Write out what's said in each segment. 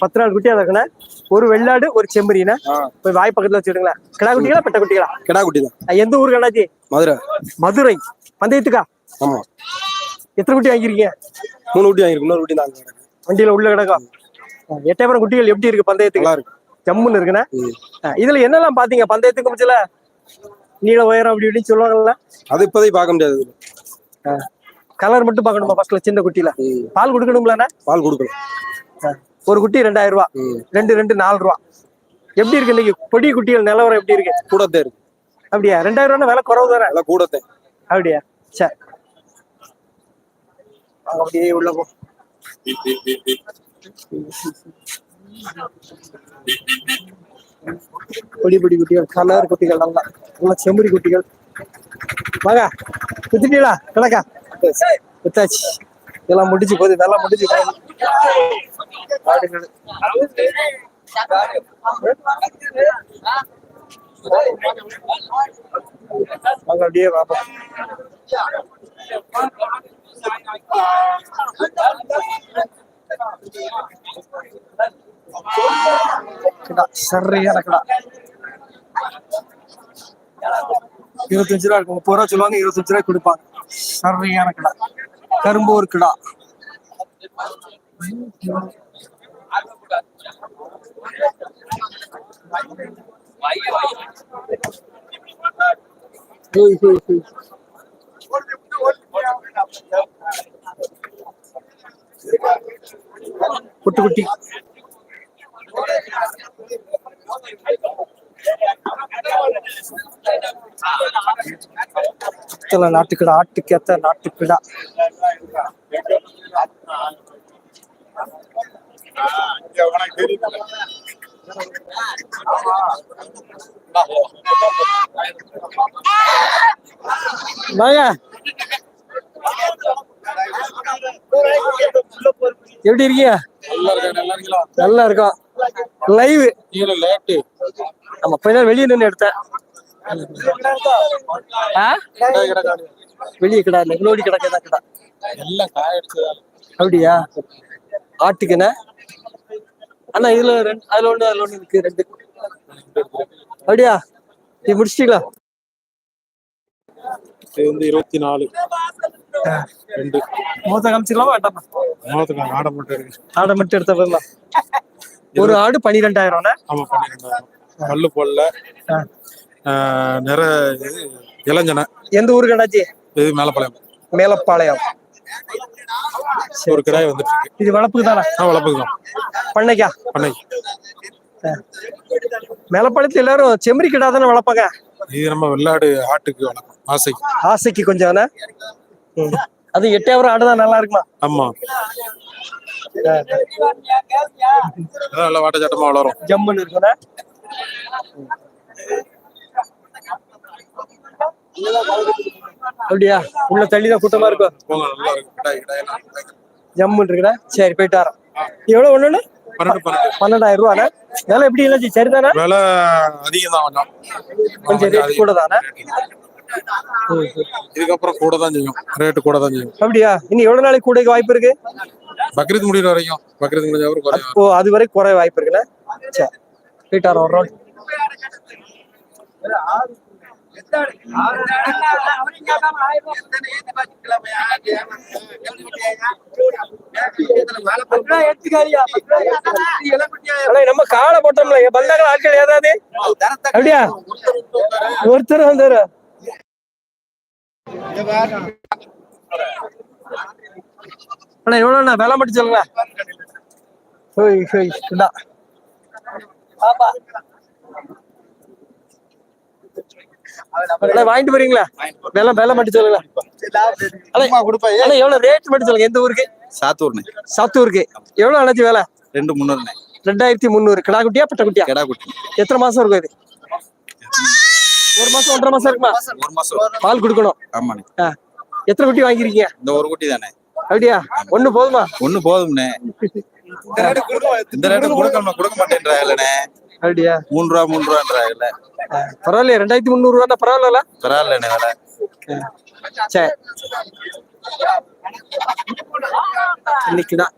பத்து நாள் குட்டியா இருக்குண்ணே. ஒரு வெள்ளாடு ஒரு செம்பரிண்ணே ஆ. போய் வாய் பக்கத்துல வச்சுடுங்களேன் கிடா குட்டிகளா பெட்ட குட்டிகளா? கிடா குட்டி தான். எந்த ஊருக்கு அண்ணாச்சி மதுரை. மதுரை. பந்தயத்துக்கா? ஆமா. எத்தனை குட்டி வாங்கிருக்கீங்க மூணு குட்டி வாங்கிருக்கு இன்னொரு குட்டி தான் கிடக்கு. வண்டியில உள்ள கிடக்கும் அஹ் எட்டயபுரம் குட்டிகள் எப்படி இருக்கு பந்தயத்துக்கு? இருக்கு. ஜம்முன்னு இருக்குண்ணே. இதுல என்னெல்லாம் பாத்தீங்க? பந்தயத்துக்கு முடிச்சல நீள உயரம் அப்படி இப்படின்னு சொல்லுவாங்கல்ல? அது இப்போதைக்கு பார்க்க முடியாது. கலர் மட்டும் பார்க்கணுமா ஃபர்ஸ்ட்ல சின்ன குட்டியில. பால் கொடுக்கணும்லண்ணே? பால் கொடுக்கலாம் அஹ் ஒரு குட்டி ரெண்டாயிரம் ரூபா. ரெண்டு ரெண்டு நாலு ரூபா எப்படி இருக்கு இன்னைக்கு? பொடி குட்டிகள் நிலவரம் எப்படி இருக்கு? கூடத்தே இருக்கு. அப்படியா? ரெண்டாயிரம் ரூபா விலை குறவு தானே? கூடத்தே. அப்படியா? சரி அப்படியே உள்ள போ. பொடி பொடி குட்டிகள் கலர் குட்டிகள் நல்லா. நல்லா செம்புரி குட்டிகள். வாங்க. குத்திட்டீங்களா? கிடக்கா குத்தாச்சு. இதெல்லாம் முடிச்சு போகுது இதெல்லாம் முடிச்சு போகுது. ஆடுகள். வாங்க அப்படியே பார்ப்போம் கிடா சரியான கிடா. இருபத்தஞ்சு ரூபா இருக்கும். முப்பது ரூபா சொல்லுவாங்க இருபத்தஞ்சு ரூபாய் கொடுப்பாங்க. சரியான கடை. கிடா ஹோய், ஹோய், ஹோய். குட்டி குட்டி சுத்தல நாட்டுக்கிடா ஆட்டுக்கேத்த நாட்டுக்கிடா. எப்படி இருக்கீங்க நல்லா இருக்கா நல்லா இருக்கும். லைவ் லேட்டு ஆமா கொஞ்ச நேரம் வெளியே நின்று எடுத்தேன் வெளியே கிடா இல்லை இவ்வளோடி கிடக்கதா கிடா. அப்படியா? ஆட்டுக்குண்ணே அண்ணா இதுல ரெண்டு அதுல ஒண்ணு அதுல ஒண்ணு இருக்கு ரெண்டு. அப்படியா? நீ முடிச்சிட்டீங்களா? இது வந்து இருபத்தி நாலு. ரெண்டு. மூத்த காமிச்சிடலாமா வேண்டாமா? ஆட மட்டும் ஆடை மட்டும் ஒரு ஆடு ஆமா பன்னிரெண்டாயிரம். பல்லு போடல ஆ. ஆஹ் நிற இது இளஞ்சனை எந்த ஊரு கடாச்சி? இது மேலப்பாளையம். மேலப்பாளையம். ஒரு கிடாய் வந்துட்டு இருக்கு. இது வளர்ப்புக்கு தானே? நான் வளர்ப்புக்கலாம் பண்ணைக்கா? பண்ணை. மேலப்பாளையத்துல எல்லாரும் செம்மறி கிடா தானே வளர்ப்பாங்க? இது நம்ம வெள்ளாடு ஆட்டுக்கு வளர்ப்போம் ஆசை ஆசைக்கு கொஞ்சம் தானே. அது எட்டாயிரம் ஆடு தான் நல்லா இருக்குமா? ஆமா. நல்லா வாட்டச்சாட்டமா வளரும். ஜம்முன்னு இருக்குண்ணே அப்படியா? உள்ள தள்ளிதான் கூட்டமா இருக்கும் ஜம்முன்னு இருக்குடா. சரி போயிட்டு வரோம். எவ்வளவு ஒண்ணு பன்னெண்டு பன்னெண்டு. பன்னெண்டாயிரம் ரூபாண்ணே விலை எப்படி இல்லை சரிதானே? விலை அதிகம் தான் கொஞ்சம். ரேட் கூட தானே? இதுக்கப்புறம் கூட தான் செய்யும். ரேட்டு கூட தான் செய்யும். அப்படியா? இனி எவ்வளவு நாளைக்கு கூடைக்கு வாய்ப்பு இருக்கு? பக்ரீத் முடிகிற வரைக்கும். பக்ரீத் முடிஞ்ச ஓ அது வரை குறைய வாய்ப்பு இருக்குண்ணே? சரி. போயிட்டு வரோம் ஒரு round. அண்ணே, நம்ம காலை போட்டோம்ல வந்தாங்க ஆட்கள் ஏதாவது அப்படியா? ஒருத்தர் வந்தாரு. அண்ணா எவ்வளோண்ணா விலை மட்டும் சொல்லுங்க. ஹோய் ஹோய் இந்தா. வாங்கிட்டு போறீங்களா? விலை மட்டும் சொல்லுங்க. அண்ணா, அண்ணா எவ்வளவு ரேட் மட்டும் சொல்லுங்க எந்த ஊருக்கு? சாத்தூர்ண்ணே. சாத்தூருக்கு. எவ்வளவு அண்ணாச்சி விலை? ரெண்டு முந்நூறுண்ணே. ரெண்டாயிரத்தி முந்நூறு. கிடா குட்டியா பட்ட குட்டியா? கெடா குட்டி. எத்தனை மாசம் இருக்கும் இது? ஒரு மாசம் ஒன்றரை மாசம் இருக்குமா? ஒரு மாசம் பால் கொடுக்கணும். ஆமாண்ணே. எத்தனை குட்டி வாங்கிருக்கீங்க? இந்த ஒரு குட்டி தானே. அப்படியா? ஒண்ணு போதுமா? ஒண்ணு போதும்ண்ணே. இந்த ரேட்டு கொடுக்க கொடுக்க மாட்டேன்றாங்கல்லண்ணே. அப்படியா மூணு ரூபா மூணு ரூபான்றாங்கல்ல பரவாயில்ல ரெண்டாயிரத்தி முந்நூறு ரூபா பரவாயில்ல பரவாயில்ல வேலை? சரி இன்னைக்குதான்.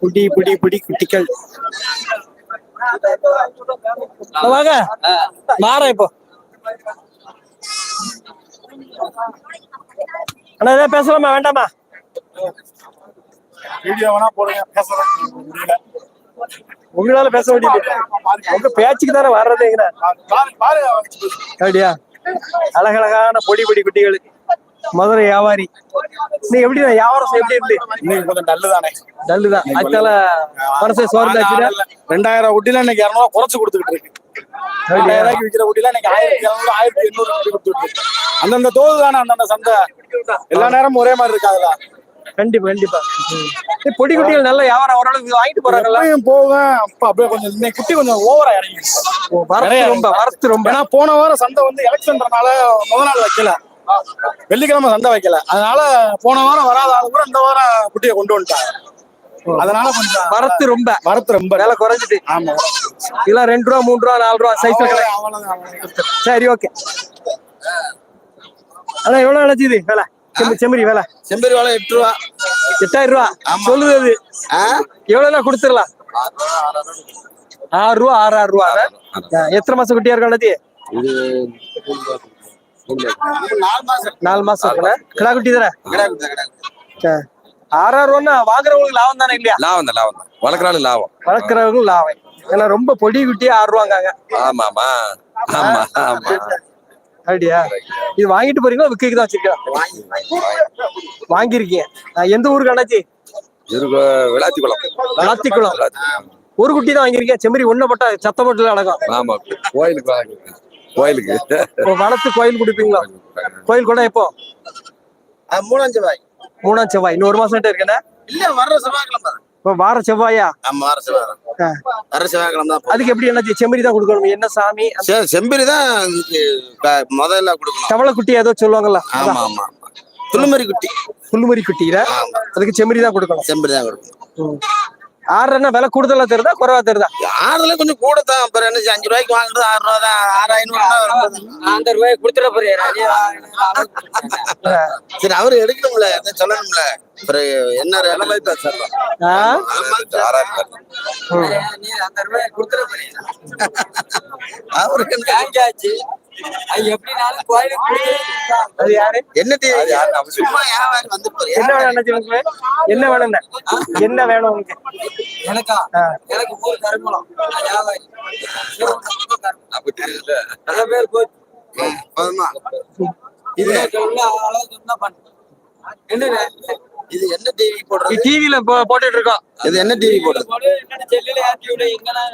புடி புடி புடி குட்டிகள் வாங்க. மாறேன் இப்போ. அண்ணா ஏதாவது பேசலாமா? வேண்டாமா? வீடியோ வேணா போடுங்க. பேசுறேன். முடியல. உங்களால பேச வேண்டியது உங்க பேச்சுக்கு தானே வர்றதுங்கிற பாரு அப்படியா? அழகழகான பொடி பொடி குட்டிகள் மதுரை வியாபாரி. நீ எப்படி வியாபாரம் எப்படி இருந்து? இன்னைக்கு கொஞ்சம் நல்லதானே டல்லுதான் அதனால மனசை சோர்ந்து ஆச்சுன்னா ரெண்டாயிரம் குட்டில இன்னைக்கு இரநூறுவா குறைச்சு கொடுத்துக்கிட்டு இருக்கு. ரெண்டாயிரம் ரூபாய்க்கு விற்கிற குட்டில இன்னைக்கு ஆயிரத்தி இரநூறு ஆயிரத்தி எண்ணூறு கொடுத்துட்டு இருக்கு. அந்தந்த தோது தானே அந்தந்த சந்தை. எல்லா நேரமும் ஒரே மாதிரி இருக்காதுல்ல கண்டிப்பா கண்டிப்பா. பொடி குட்டிகள் நல்ல வியாபாரம் ஓரளவுக்கு வாங்கிட்டு போறாங்கல்ல? எப்பயும் போவேன் அப்ப அப்படியே கொஞ்சம் இன்னைக்கு குட்டி கொஞ்சம் ஓவரா இறங்கிடுச்சு ஓ, வரத்து ரொம்ப வரத்து ரொம்ப. ஏன்னா போன வாரம் சந்தை வந்து எலெக்ஷன்றனால முத நாள் வைக்கல. வெள்ளிக்கிழமை சந்தை வைக்கல. அதனால போன வாரம் வராத ஆளு கூட இந்த வாரம் குட்டியை கொண்டு வந்துட்டாங்க. அதனால கொஞ்சம் வரத்து ரொம்ப. வரத்து ரொம்ப விலை குறைஞ்சிட்டு. ஆமா. இதெல்லாம் ரெண்டு ரூபா மூணு ரூபா நாலு ரூபா சைஸ்ல. சரி ஓகே அண்ணா எவ்வளவு நினைச்சது வேலை? செம்மறி வேலை. செம்பரி வாழை எட்டு ரூபா. எட்டாயிரம் ரூபா. சொல்லுது அது. எவ்வளவுனா கொடுத்துடலாம். ஆறு ரூபா ஆறு ஆறு ரூபா. எத்தனை மாசம் குட்டியா இருக்கும் அண்ணாச்சி நாலு மாசம். கிடா குட்டி தானே? கிடாக்கு கிடாக்கு சரி. ஆறு ஆறு ரூபா வாங்குறவங்களுக்கு லாபம் தானே இல்லையா? லாபம் தான் லாபம் தான். வளர்க்குறாலும் லாபம். வளர்க்குறவங்களுக்கு லாபம். ஏன்னா ரொம்ப பொடி குட்டி ஆறு ரூபாங்காங்க. ஆமாமா ஆமா ஆமா. அப்படியா? இது வாங்கிட்டு போறீங்களா? விற்க தான் வச்சிருக்கேன் வாங்கியிருக்கீங்க எந்த ஊருக்கு அண்ணாச்சி? இருக்கு விளாத்தி குளம் விளாத்திக்குளம். விளாத்தி- ஒரு குட்டி தான் வாங்கியிருக்கேன். செம்மறி ஒண்ணு போட்டா சத்த போட்டுல அடக்கம் ஆமா. கோயிலுக்கு வாங்க. கோயிலுக்கு. இப்போ வளர்த்து கோயில் குடிப்பீங்களா? கோயில் கூட எப்போ? மூணாஞ்சு ரூபாய் மூணாம் செவ்வாய். இன்னும் ஒரு மாசம் கிட்ட இருக்கேன்னா இல்ல வர்ற செவ்வாய்க்கிழமை வார செவ்வாயா? ஆமா வர செவ்வாய். வர செவ்வாய்க்கிழமை அதுக்கு எப்படி என்னாச்சு? செம்மறி தான் கொடுக்கணும் என்ன சாமி? சரி செம்பரி தான் முதல்ல கொடுக்கணும். தவளை குட்டி ஏதோ சொல்லுவாங்கல்ல ஆமா ஆமா துளுமரி குட்டி புல்லுமரி குட்டியில அதுக்கு செம்மறி தான் கொடுக்கணும். செம்பரி தான் கொடுக்கணும் ஆறுனா விலை கூடுதலா தெரியுதா குறைவா தெரியுதா? ஆறுல கொஞ்சம் கூட தான் அப்புறம் என்ன அஞ்சு ரூபாய்க்கு வாங்குறது ஆறு ரூபா தான் ஆறு ஐநூறு அந்த ரூபாய் கொடுத்துட போறியா சரி அவரு எடுக்கணும்ல எதுவும் சொல்லணும்ல? அப்புறம் என்ன ரேட் ஆ? நீ அந்த ரூபாய் கொடுத்துட போறியா அவருக்கு என்ன- காஞ்சாச்சு அது எப்படினாலும் கோயிலுக்கு. அது யாரு? என்ன சும்மா வியாபாரம் வந்துட்டு என்ன வேணும் உங்களுக்கு? என்ன வேணும் என்ன வேணும் உங்களுக்கு? எனக்கா. எனக்கு கருமலம் நான் வியாபாரி நிறைய பேர் போச்சு இது அளவுக்கு என்ன பண்ணு? இது என்ன டிவி போடுறது? டிவில போட்டுட்டு இருக்கோம் இது என்ன டிவி போடுறது? செல்லுல ஏத்தி விடு, எங்கண்ணே?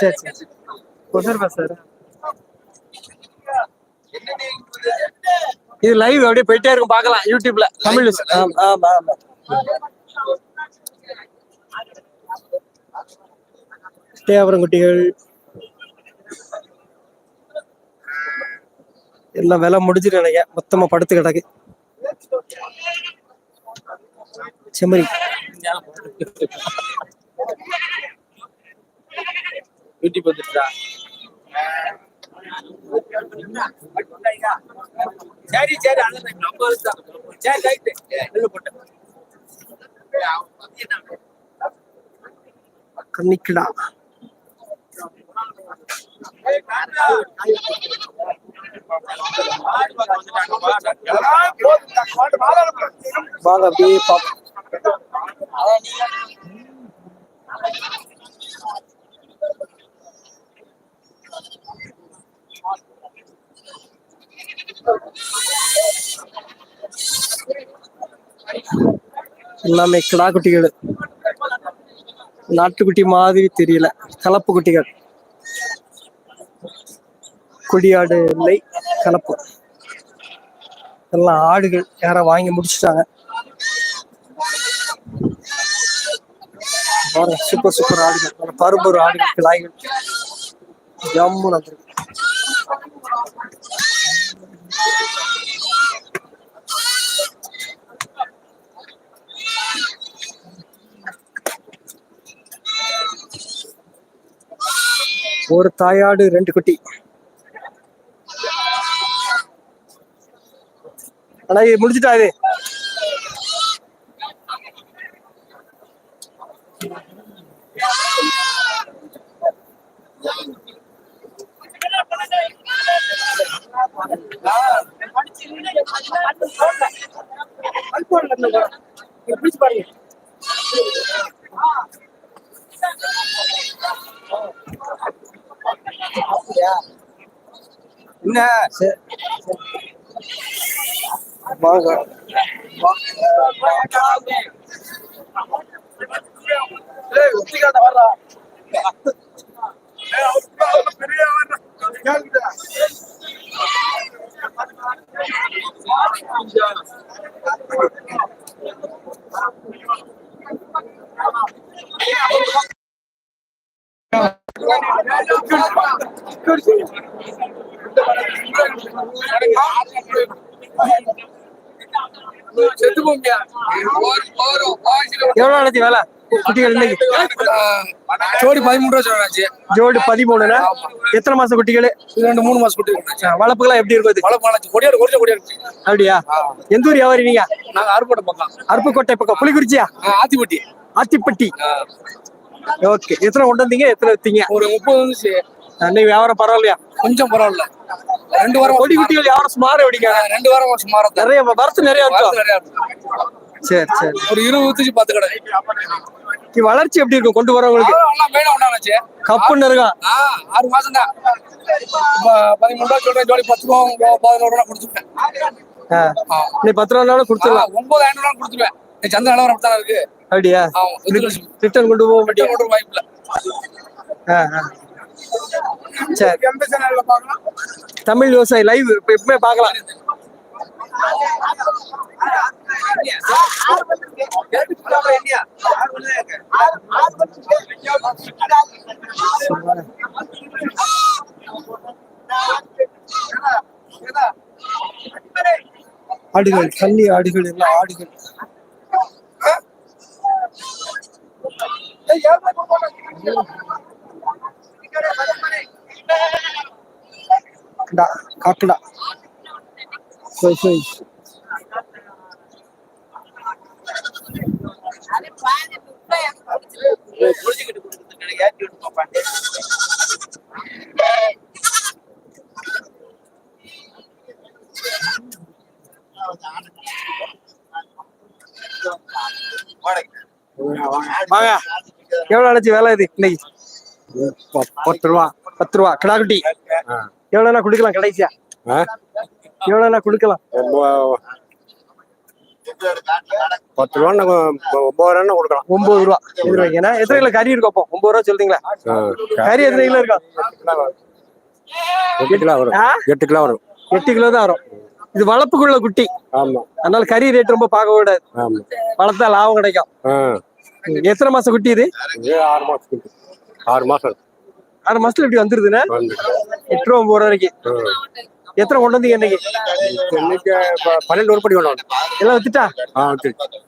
சரி சரி சார் இது லைவ் அப்படியே போயிட்டே இருக்கும் பார்க்கலாம். யூடியூப்ல தமிழ் news. ஆமா ஆமா தேவரம் குட்டிகள் எல்லாம் விலை முடிஞ்சுட்டு நினைக்கிறேன். மொத்தமா படுத்து கிடக்கு. செம்மறி. யூடியூப் சரி சரி ரைட்டு போட்டேன். கன்னிக்கிடா வாங்க அப்படியே பாப்போம். எல்லாமே கிடா குட்டிகள் நாட்டுக்குட்டி மாதிரி தெரியல. கலப்பு குட்டிகள். கொடியாடு இல்லை கலப்பு. எல்லாம் ஆடுகள். யாரோ வாங்கி முடிச்சிட்டாங்க. சூப்பர் சூப்பர் ஆடுகள். நல்ல ஆடுகள் கிளாய்கள் ஜம்முன்னு வந்திருக்கு. ஒரு தாயாடு ரெண்டு குட்டி. ஆனா இது முடிஞ்சிட்டா இது? से बागा ఏ ఒట్టి కదా వర్రా ఏ అవుట్ అవుట్ పెరియ వర్రా గల్దా Thank you. வேலை? குட்டிகள் இன்னைக்கு? ஜோடி பதிமூணு ரூபா சொல்றாச்சு ஜோடி பதிமூணுனா எத்தனை மாசம் குட்டிகள்? ரெண்டு மூணு மாசம் குட்டி இருந்துச்சு வளர்ப்புகள்லாம் எப்படி இருக்கும் பாலாச்சு கொடியாடு கொடிச்ச கொடியாடு. அப்படியா? எந்த ஊர் வியாபாரி நீங்க? பக்கம். அருப்புக்கோட்டை பக்கம். புலிகுறிச்சியா ஆ, ஆத்திப்பட்டி. ஆத்திப்பட்டி. ஓகே. எத்தனை கொண்டு வந்தீங்க? எத்தனை வித்தீங்க? ஒரு முப்பது வந்துச்சு. அன்னைக்கு வியாபாரம் பரவாயில்லையா? கொஞ்சம் பரவாயில்ல. ரெண்டு வாரம் கொடி குட்டிகள் வியாபாரம் சுமார் ஆ, ரெண்டு வாரம் சுமாரா நிறைய வரத்து நிறைய இருக்கு. சரி சரி. ஒரு இருபது பத்து கடை. வளர்ச்சி எப்படி இருக்கும் கொண்டு வரவங்களுக்கு? கப்புன்னு இருக்கும் ஆ ஆறு மாசம் தான். பதிமூணு ரூபா சொல்றேன் ஜோடி பத்து ரூபா பதினோரு ரூபா கொடுத்துருவேன். நீ பத்து ரூபானாலும் கொடுத்துடலாம். ஒன்பது ஐநூறு ரூபா கொடுத்துருவேன். சந்தை நிலவரம் தான் இருக்கு? அப்படியா? ரிட்டர்ன் கொண்டு போக மாட்டியா ஒரு வாய்ப்பு இல்ல. சரி எந்த சேனல்ல பார்க்கலாம் தமிழ் விவசாயி லைவ் இப்ப எப்பவுமே பார்க்கலாம். ஆடுகள் கன்னி ஆடுகள் எல்லாம் ஆடுகள். கிடா காட்டுடா சரி சரி. வாங்க. எவ்வளவு அழைச்சி வேலை இது? இன்னைக்கு? பத்து ரூபா பத்து ரூபா. கிடா குட்டி எவ்வளவுனா கொடுக்கலாம் கடைசியா? எவ்வளவுனா கொடுக்கலாம்? பத்து ரூபா ஒன்பது ரூபா கொடுக்கலாம். ஒன்பது ரூபா. இது எத்தனை கிலோ கறி இருக்கும் அப்போ? ஒன்பது ரூபா சொல்றீங்களா? கறி எத்தனை கிலோ இருக்கும்? எட்டு கிலோ வரும்? எட்டு கிலோ வரும். எட்டு கிலோ தான் வரும். இது வளர்ப்புக்குள்ள குட்டி. ஆமா. அதனால கறி ரேட் ரொம்ப பார்க்க கூடாது. வளர்த்தா லாபம் கிடைக்கும். எத்தனை மாசம் குட்டி இது? ஆறு மாசத்துக்கு ஆறு மாசம். ஆறு மாசத்துல இப்படி வந்துருதுண்ணே வந்து எட்டு ரூபா ஒன்பது வரைக்கும். எத்தனை கொண்டு வந்தீங்க இன்னைக்கு? பன்னெண்டு உருப்படி கொண்டு வந்தோம். எல்லாம் வித்துட்டா?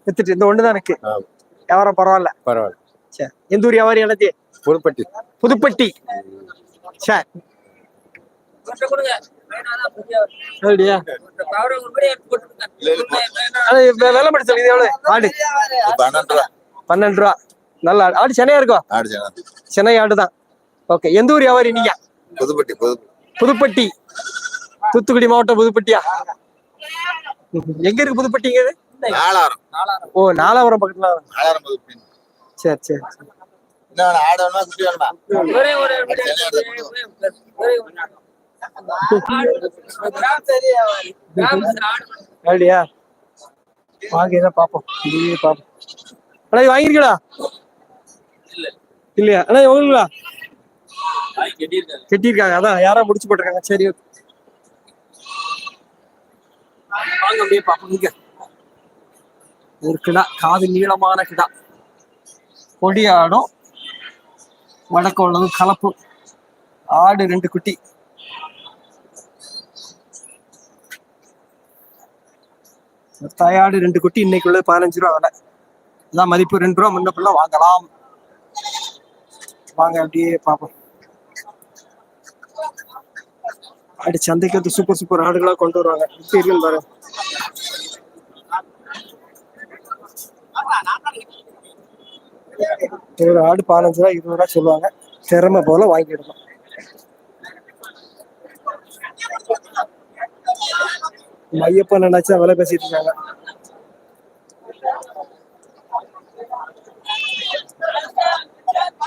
வித்துட்டு. இந்த ஒண்ணுதான் இருக்கு ஆ, வியாபாரம் பரவாயில்ல. பரவாயில்ல. சரி எந்த ஊர் வியாபாரி எனக்கு புதுப்பட்டி. புதுப்பட்டி. சரி அப்படியா விலை இது எவ்வளவு? ஆடு. பன்னெண்டு ரூபா. பன்னெண்டு ரூபா. நல்ல ஆடு. ஆடு சென்னையா இருக்கும்? ஆடு சென்னை. ஆடு தான் ஓகே. எந்த ஊர் வியாபாரி நீங்க? புதுப்பட்டி புது புதுப்பட்டி. தூத்துக்குடி மாவட்டம் புதுப்பட்டியா? எங்க இருக்கு புதுப்பட்டிங்க இது நாலாயிரம் ஓ நாலாவரம் பக்கத்துல சரி சரி அப்படியா? வாங்க இதை பார்ப்போம். இதுவே பார்ப்போம். அண்ணா இது வாங்கிருக்கீங்களா இல்லையா? அண்ணா உங்களுங்களா கட்டியிருக்காங்க. அதான் யாரா முடிச்சு போட்டிருக்காங்க. சரி. வாங்க அப்படியே பார்ப்போம். இங்க. ஒரு கிடா காது நீளமான கிடா. கொடி ஆடும். வடக்க உள்ளதும் கலப்பு. ஆடு ரெண்டு குட்டி. தாயாடு ரெண்டு குட்டி. இன்னைக்கு உள்ளது பதினஞ்சு ரூபா விலை. அதான் மதிப்பு. ரெண்டு ரூபா முன்ன பிள்ளை வாங்கலாம். வாங்க அப்படியே பார்ப்போம். அப்படி சந்தைக்கு வந்து சூப்பர் சூப்பர் ஆடுகளா கொண்டு வருவாங்க. இப்ப இருக்குன்னு பாரு ஒரு ஆடு பதினஞ்சு ரூபா இருபது ரூபா சொல்லுவாங்க. திறமை போல வாங்கிடணும் மையப்பா நினைச்சா விலை பேசிட்டு இருக்காங்க.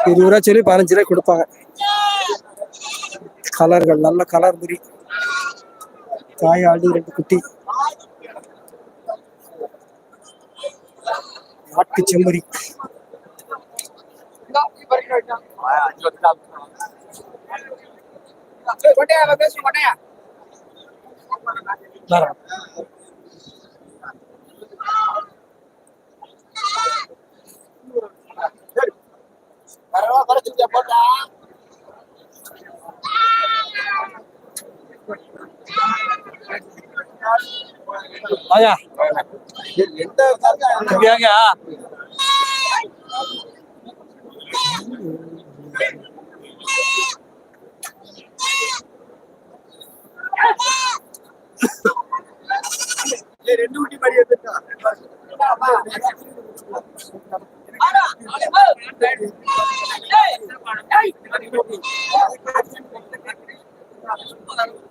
இருபது ரூபா சொல்லி பதினஞ்சு ரூபாய் கொடுப்பாங்க. கலர்கள் நல்ல கலர் முறி தாய் ஆடு ரெண்டு குட்டி நாட்டு செம்மறி கொட்டையா போட்டா ரெண்டு குட்டி மாதிரி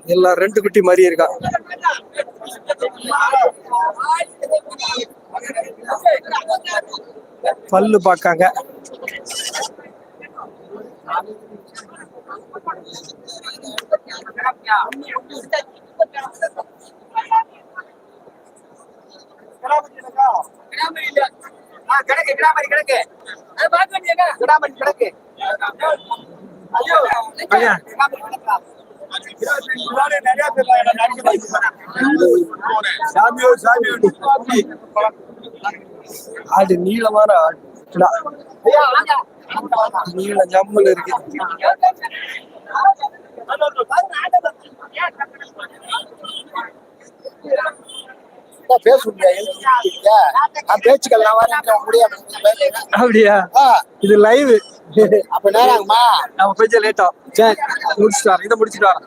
எல்லாம் ரெண்டு குட்டி மாதிரி இருக்கா? பல்லு பார்க்காங்க கிடக்கு கிடாமரி கிடக்கு கிடாமரி கிடக்கு கிடக்கா சாமியோ சாமியோ. ஆடு நீளமான ஆடு. நீள ஜம்முல இருக்கு. அப்படியா? இது லைவ் அப்ப நேரங்கம்மா நம்ம கொஞ்சம் லேட்டா சரி முடிச்சுட்டு வரேன் இதை முடிச்சுட்டு வரேன்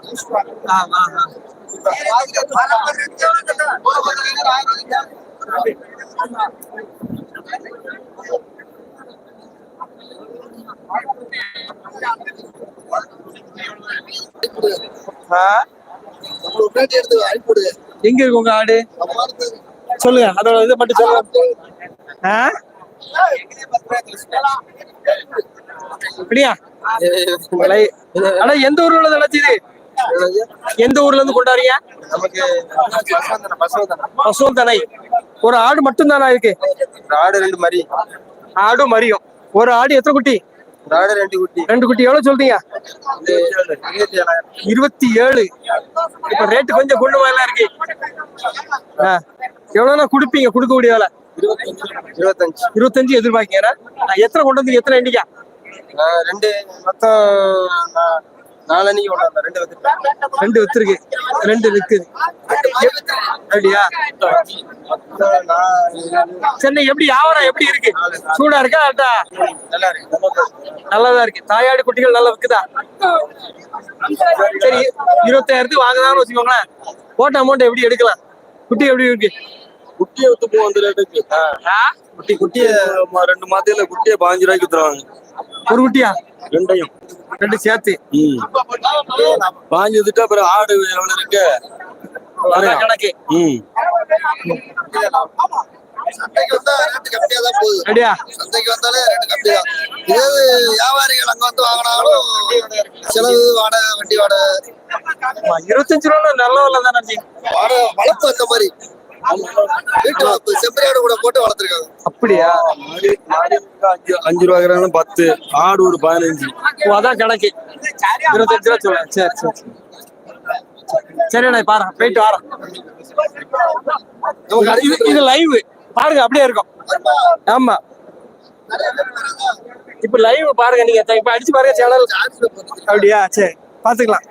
எங்க இருக்கு உங்க ஆடு? சொல்லுங்க அதோட இதை மட்டும் சொல்லுங்க. உங்களை ஆனா எந்த ஊர்ல உள்ளது அழைச்சிது எந்த ஊர்ல இருந்து கொண்டாடுறீங்க? நமக்கு பசவந்தன ஒரு ஆடு மட்டும் தானா இருக்கு ஆடு ரெண்டு மாதிரி ஆடு மரியும். ஒரு ஆடு எத்தனை குட்டி? ஆடு ரெண்டு குட்டி. ரெண்டு குட்டி. எவ்வளவு சொல்றீங்க? இருபத்தி ஏழு. இப்ப ரேட்டு கொஞ்சம் கொண்டு வரலாம் இருக்கு. எவ்வளவுனா கொடுப்பீங்க? கொடுக்கக்கூடிய வேலை? இருபத்தஞ்சு. இருபத்தஞ்சு. எதிர்பார்க்கீங்க எத்தனை கொண்டு வந்து எத்தனை எண்ணிக்கா? ரெண்டு மொத்தம் நா- நாலனைக்கு கொண்டாந்தேன் ரெண்டு வந்துட்டு ரெண்டு வித்துருக்கு. ரெண்டு இருக்குது அப்படியா? சென்னை எப்படி வியாபாரம் எப்படி இருக்கு? சூடா இருக்கா அட்டா நல்லா இருக்கு நல்லாதான் இருக்கு. தாயாடு குட்டிகள் நல்லா விக்குதா? சரி இருபத்தாயிரத்துக்கு வாங்குதான்னு வச்சுக்கோங்களேன். போட்ட அமௌண்ட் எப்படி எடுக்கலாம்? குட்டி எப்படி இருக்கு? குட்டியை வித்து போ வந்து ரேட்டுக்கு? குட்டி குட்டிய ரெண்டு மாதத்துல குட்டியை பாஞ்சு ரூபாய்க்கு வித்துருவாங்க. ஒரு குட்டியா? ரெண்டையும். ரெண்டு சேர்த்து. ம். பாஞ்சு வித்துட்டு அப்புறம் ஆடு எவ்வளவு இருக்கு? அதான் கணக்கு. ம். சந்தைக்கு வந்தா ரேட்டு கம்மியா தான் போகுது சந்தைக்கு வந்தாலே ரேட்டு கம்மி தான். இதே வியாபாரிகள் அங்க வந்து வாங்கினாலும் செலவு வாடகை வண்டி வாடகை. இருபத்தஞ்சு ரூபா நல்ல வரல தானே வாடகை வளர்ப்பு அந்த மாதிரி. வீட்டு வளர்ப்பு செம்பரியாடு கூட போட்டு வளர்த்துருக்காங்க. அப்படியா? அஞ்சு அஞ்சு ரூபா கிராம் பத்து. ஆடு ஒரு பதினஞ்சு. ஓ, அதான் கணக்கு. இருபத்தஞ்சு ரூபா சொல்லுவேன் சரி சரி சரி. நான் பாரு போயிட்டு வரேன். இது இது லைவ் பாருங்க அப்படியே இருக்கும். ஆமா. இப்ப லைவ் பாருங்க நீங்க இப்ப அடிச்சு பாருங்க சேனல் அப்படியா? சரி பாத்துக்கலாம்.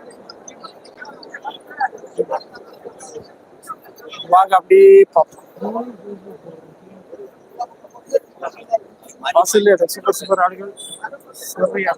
வாங்க அப்படியே பார்ப்போம். வாசல் சூப்பர் சூப்பர் ஆடுகள். சரியா